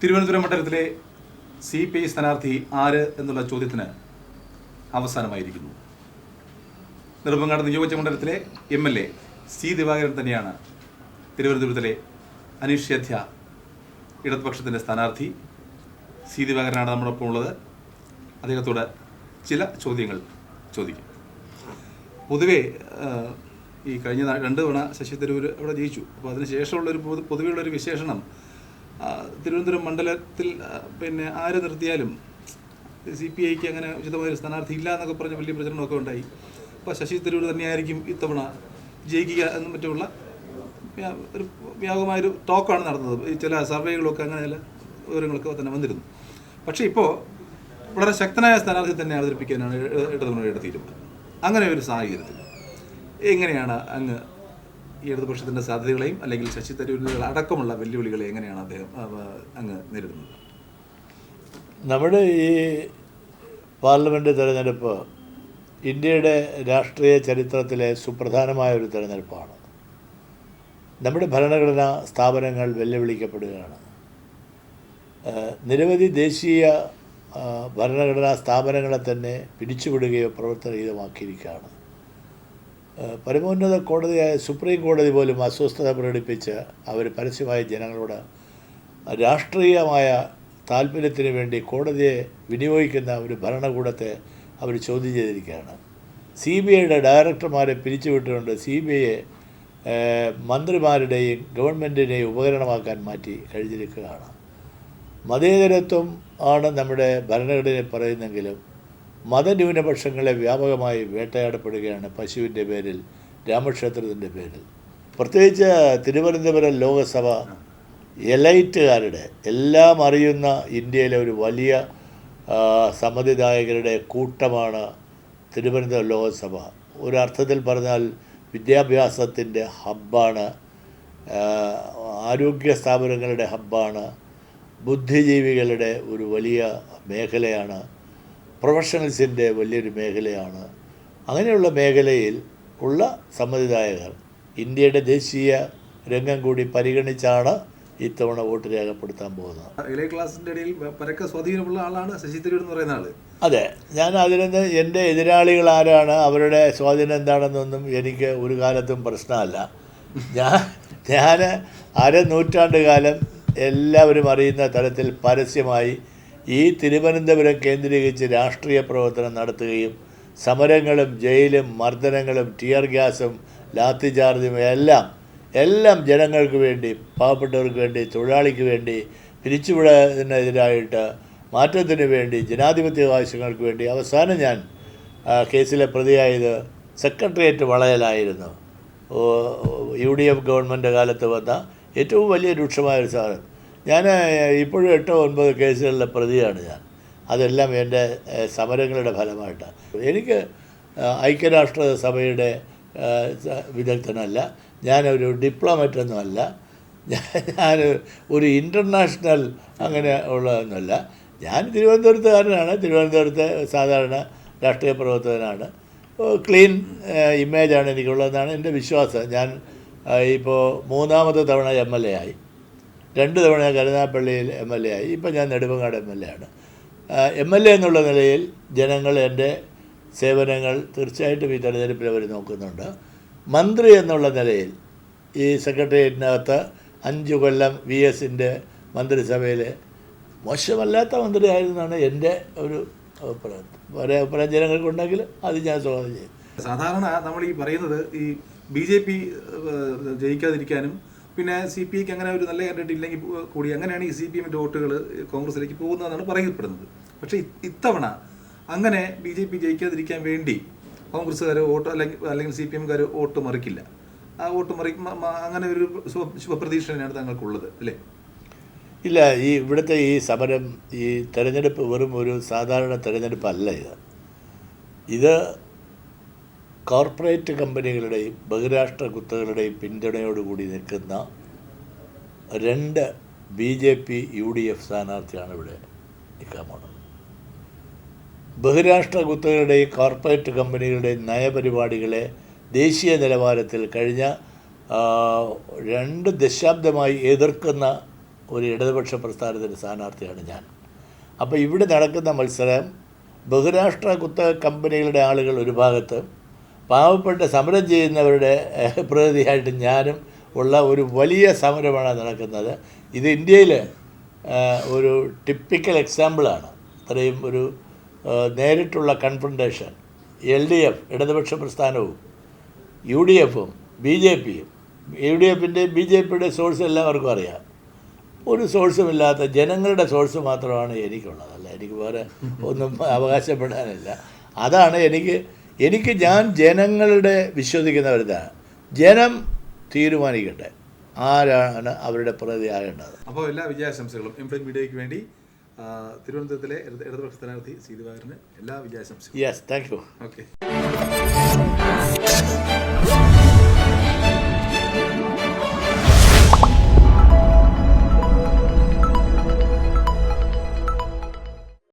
തിരുവനന്തപുരം മണ്ഡലത്തിലെ C P I സ്ഥാനാർത്ഥി ആര് എന്നുള്ള ചോദ്യത്തിന് അവസാനമായിരിക്കുന്നു. നെടുമ്പങ്ങാട് നിയോജക മണ്ഡലത്തിലെ M L A C Divakaran തന്നെയാണ് തിരുവനന്തപുരത്തിലെ അനിഷേധ്യ ഇടതുപക്ഷത്തിന്റെ സ്ഥാനാർത്ഥി. സി ദിവാകരനാണ് നമ്മളൊപ്പം ഉള്ളത്. അദ്ദേഹത്തോട് ചില ചോദ്യങ്ങൾ ചോദിക്കും. പൊതുവേ ഈ കഴിഞ്ഞ രണ്ട് തവണ ശശി തരൂർ അവിടെ ജയിച്ചു. അപ്പോൾ അതിന് ശേഷമുള്ളൊരു പൊതു പൊതുവെയുള്ളൊരു വിശേഷണം തിരുവനന്തപുരം മണ്ഡലത്തിൽ പിന്നെ ആര് നിർത്തിയാലും സി പി ഐക്ക് അങ്ങനെ ഉചിതമായൊരു സ്ഥാനാർത്ഥി ഇല്ല എന്നൊക്കെ പറഞ്ഞ് വലിയ പ്രചരണമൊക്കെ ഉണ്ടായി. അപ്പോൾ ശശി തരൂർ തന്നെയായിരിക്കും ഇത്തവണ ജയിക്കുക എന്നും മറ്റുമുള്ള ഒരു വ്യാപകമായൊരു ടോക്കാണ് നടന്നത്. ചില സർവേകളൊക്കെ അങ്ങനെ ചില വിവരങ്ങളൊക്കെ തന്നെ വന്നിരുന്നു. പക്ഷേ ഇപ്പോൾ വളരെ ശക്തനായ സ്ഥാനാർത്ഥി തന്നെ അവതരിപ്പിക്കാനാണ് ഇട- ഇടതുമുന്നണിയുടെ തീരുമാനം. അങ്ങനെ ഒരു സാഹചര്യത്തിൽ എങ്ങനെയാണ് അങ്ങ് ഇടതുപക്ഷത്തിന്റെ സാധ്യതകളെയും അല്ലെങ്കിൽ ശശി തരൂരിൽ അടക്കമുള്ള വെല്ലുവിളികളെ എങ്ങനെയാണ് അദ്ദേഹം അങ്ങ് നേരിടുന്നത്? നമ്മുടെ ഈ പാർലമെന്റ് തിരഞ്ഞെടുപ്പ് ഇന്ത്യയുടെ രാഷ്ട്രീയ ചരിത്രത്തിലെ സുപ്രധാനമായ ഒരു തിരഞ്ഞെടുപ്പാണ്. നമ്മുടെ ഭരണഘടനാ സ്ഥാപനങ്ങൾ വെല്ലുവിളിക്കപ്പെടുകയാണ്. നിരവധി ദേശീയ ഭരണഘടനാ സ്ഥാപനങ്ങളെ തന്നെ പിടിച്ചുവിടുകയോ പ്രവർത്തനരഹിതമാക്കിയിരിക്കുകയാണ്. പരമോന്നത കോടതിയായ സുപ്രീം കോടതി പോലും അസ്വസ്ഥത പ്രകടിപ്പിച്ച് അവർ പരസ്യമായി ജനങ്ങളോട് രാഷ്ട്രീയമായ താല്പര്യത്തിന് വേണ്ടി കോടതിയെ വിനിയോഗിക്കുന്ന ഒരു ഭരണകൂടത്തെ അവർ ചോദ്യം ചെയ്തിരിക്കുകയാണ്. സി ബി ഐയുടെ ഡയറക്ടർമാരെ പിരിച്ചുവിട്ടുകൊണ്ട് സി ബി ഐയെ മന്ത്രിമാരുടെയും ഗവൺമെന്റിന്റെയും ഉപകരണമാക്കാൻ മാറ്റി കഴിഞ്ഞിരിക്കുകയാണ്. മതേതരത്വം ആണ് നമ്മുടെ ഭരണഘടനയിൽ പറയുന്നെങ്കിലും മതന്യൂനപക്ഷങ്ങളെ വ്യാപകമായി വേട്ടയാടപ്പെടുകയാണ് പശുവിന്റെ പേരിൽ രാമക്ഷേത്രത്തിന്റെ പേരിൽ. പ്രത്യേകിച്ച് തിരുവനന്തപുരം ലോകസഭ എലൈറ്റുകാരുടെ എല്ലാം അറിയുന്ന ഇന്ത്യയിലെ ഒരു വലിയ സമ്മതിദായകരുടെ കൂട്ടമാണ് തിരുവനന്തപുരം ലോകസഭ. ഒരർത്ഥത്തിൽ പറഞ്ഞാൽ വിദ്യാഭ്യാസത്തിന്റെ ഹബ്ബാണ് ആരോഗ്യ സ്ഥാപനങ്ങളുടെ ഹബ്ബാണ് ബുദ്ധിജീവികളുടെ ഒരു വലിയ മേഖലയാണ് പ്രൊഫഷണൽസിന്റെ വലിയൊരു മേഖലയാണ്. അങ്ങനെയുള്ള മേഖലയിൽ ഉള്ള സമ്മതിദായകർ ഇന്ത്യയുടെ ദേശീയ രംഗം കൂടി പരിഗണിച്ചാണ് ഇത്തവണ വോട്ട് രേഖപ്പെടുത്താൻ പോകുന്നത്. ഇളയ ക്ലാസിന്റെ ഇടയിൽ പരക്കെ സ്വാധീനമുള്ള ആളാണ് ശശി തരൂർ എന്ന് പറയുന്ന ആൾ. അതെ. ഞാൻ അതിൽ നിന്ന് എന്റെ എതിരാളികൾ ആരാണ് അവരുടെ സ്വാധീനം എന്താണെന്നൊന്നും എനിക്ക് ഒരു കാലത്തും പ്രശ്നമല്ല. ഞാൻ ഞാൻ അര നൂറ്റാണ്ട് കാലം എല്ലാവരും അറിയുന്ന തരത്തിൽ പരസ്യമായി ഈ തിരുവനന്തപുരം കേന്ദ്രീകരിച്ച് രാഷ്ട്രീയ പ്രവർത്തനം നടത്തുകയും സമരങ്ങളും ജയിലും മർദ്ദനങ്ങളും ടിയർ ഗ്യാസും ലാത്തി ചാർജും എല്ലാം എല്ലാം ജനങ്ങൾക്ക് വേണ്ടി പാവപ്പെട്ടവർക്ക് വേണ്ടി തൊഴിലാളിക്ക് വേണ്ടി പിരിച്ചുവിടുന്നതിനെതിരായിട്ട് മാറ്റത്തിന് വേണ്ടി ജനാധിപത്യ ആവശ്യങ്ങൾക്ക് വേണ്ടി അവസാനം ഞാൻ കേസിലെ പ്രതിയായത് സെക്രട്ടേറിയറ്റ് വളയലായിരുന്നു. യു ഡി എഫ് ഗവൺമെന്റ് കാലത്ത് വന്ന ഏറ്റവും വലിയ രൂക്ഷമായ ഒരു സാധനം. ഞാൻ ഇപ്പോഴും എട്ടോ ഒൻപത് കേസുകളിലെ പ്രതിയാണ് ഞാൻ. അതെല്ലാം എന്റെ സമരങ്ങളുടെ ഫലമായിട്ടാണ്. എനിക്ക് ഐക്യരാഷ്ട്ര സഭയുടെ വിദഗ്ധനല്ല. ഞാനൊരു ഡിപ്ലോമറ്റൊന്നുമല്ല. ഞാൻ ഒരു ഇന്റർനാഷണൽ അങ്ങനെ ഉള്ളതൊന്നുമല്ല. ഞാൻ തിരുവനന്തപുരത്തുകാരനാണ്. തിരുവനന്തപുരത്തെ സാധാരണ രാഷ്ട്രീയ പ്രവർത്തകനാണ്. ക്ലീൻ ഇമേജാണ് എനിക്കുള്ളതെന്നാണ് എന്റെ വിശ്വാസം. ഞാൻ ഇപ്പോൾ മൂന്നാമത്തെ തവണ എം എൽ എ ആയി. രണ്ട് തവണ ഞാൻ കരുനാപ്പള്ളിയിൽ എം എൽ എ ആയി. ഇപ്പം ഞാൻ നെടുമങ്ങാട് എം എൽ എ ആണ്. എം എൽ എ എന്നുള്ള നിലയിൽ ജനങ്ങൾ എന്റെ സേവനങ്ങൾ തീർച്ചയായിട്ടും ഈ തെരഞ്ഞെടുപ്പിൽ അവർ നോക്കുന്നുണ്ട്. മന്ത്രി എന്നുള്ള നിലയിൽ ഈ സെക്രട്ടേറിയറ്റിനകത്ത് അഞ്ച് കൊല്ലം വി എസിന്റെ മന്ത്രിസഭയിൽ മോശമല്ലാത്ത മന്ത്രിയായിരുന്നാണ് എന്റെ ഒരു അഭിപ്രായം. ഒരേ അഭിപ്രായം ജനങ്ങൾക്കുണ്ടെങ്കിൽ അത് ഞാൻ സ്വാഗതം ചെയ്യും. സാധാരണ നമ്മൾ ഈ പറയുന്നത് ഈ ബി ജെ പി ജയിക്കാതിരിക്കാനും പിന്നെ സി പി ഐക്ക് അങ്ങനെ ഒരു നല്ല കാൻഡിഡേറ്റ് ഇല്ലെങ്കിൽ കൂടി അങ്ങനെയാണ് ഈ സി പി എമ്മിന്റെ വോട്ടുകൾ കോൺഗ്രസിലേക്ക് പോകുന്നതെന്നാണ് പറയപ്പെടുന്നത്. പക്ഷേ ഇത്തവണ അങ്ങനെ ബി ജെ പി ജയിക്കാതിരിക്കാൻ വേണ്ടി കോൺഗ്രസ്സുകാർ വോട്ട് അല്ലെങ്കിൽ അല്ലെങ്കിൽ സി പി എംകാർ വോട്ട് മറിക്കില്ല. ആ വോട്ട് മറി അങ്ങനെ ഒരു ശുഭ ശുഭപ്രതീക്ഷ തന്നെയാണ് താങ്കൾക്കുള്ളത് അല്ലേ? ഇല്ല ഈ ഇവിടുത്തെ ഈ സമരം ഈ തെരഞ്ഞെടുപ്പ് വെറും ഒരു സാധാരണ തെരഞ്ഞെടുപ്പല്ല ഇത്. ഇത് കോർപ്പറേറ്റ് കമ്പനികളുടെയും ബഹിരാഷ്ട്ര കുത്തകളുടെയും പിന്തുണയോടുകൂടി നിൽക്കുന്ന രണ്ട് B J P U D F സ്ഥാനാർത്ഥിയാണ് ഇവിടെ നിൽക്കാൻ പോണത് ബഹിരാഷ്ട്ര കുത്തകളുടെയും കോർപ്പറേറ്റ് കമ്പനികളുടെയും നയപരിപാടികളെ ദേശീയ നിലവാരത്തിൽ കഴിഞ്ഞ രണ്ട് ദശാബ്ദമായി എതിർക്കുന്ന ഒരു ഇടതുപക്ഷ പ്രസ്ഥാനത്തിന്റെ സ്ഥാനാർത്ഥിയാണ് ഞാൻ. അപ്പോൾ ഇവിടെ നടക്കുന്ന മത്സരം ബഹുരാഷ്ട്ര കുത്തക കമ്പനികളുടെ ആളുകൾ ഒരു ഭാഗത്ത് പാവപ്പെട്ട സമരം ചെയ്യുന്നവരുടെ പ്രതിനിധിയായിട്ട് ഞാനും ഉള്ള ഒരു വലിയ സമരമാണ് നടക്കുന്നത്. ഇത് ഇന്ത്യയിൽ ഒരു ടിപ്പിക്കൽ എക്സാമ്പിളാണ് ഇത്രയും ഒരു നേരിട്ടുള്ള കൺഫ്രണ്ടേഷൻ എൽ ഡി എഫ് ഇടതുപക്ഷ പ്രസ്ഥാനവും യു ഡി എഫും ബി ജെ പിയും യു ഡി എഫിന്റെയും ബി ജെ പിയുടെ സോഴ്സ് എല്ലാവർക്കും അറിയാം. ഒരു സോഴ്സും ഇല്ലാത്ത ജനങ്ങളുടെ സോഴ്സ് മാത്രമാണ് എനിക്കുള്ളത്. അല്ല എനിക്ക് വേറെ ഒന്നും അവകാശപ്പെടാനില്ല. അതാണ് എനിക്ക് എനിക്ക് ഞാൻ ജനങ്ങളുടെ വിശ്വസിക്കുന്നവരുതാണ് ജനം തീരുമാനിക്കട്ടെ. ആരാണ് അവരുടെ പ്രതി ആകേണ്ടത് അപ്പോൾ എല്ലാ വിജയാശംസകളും എംപ്ലോയ് മീഡിയയ്ക്ക് വേണ്ടി തിരുവനന്തപുരത്തിലെ ഇടത് ഇടതുപക്ഷ സ്ഥാനാർത്ഥി സി ദിവാകരന് എല്ലാ വിജയാശംസകളും. Yes thank you okay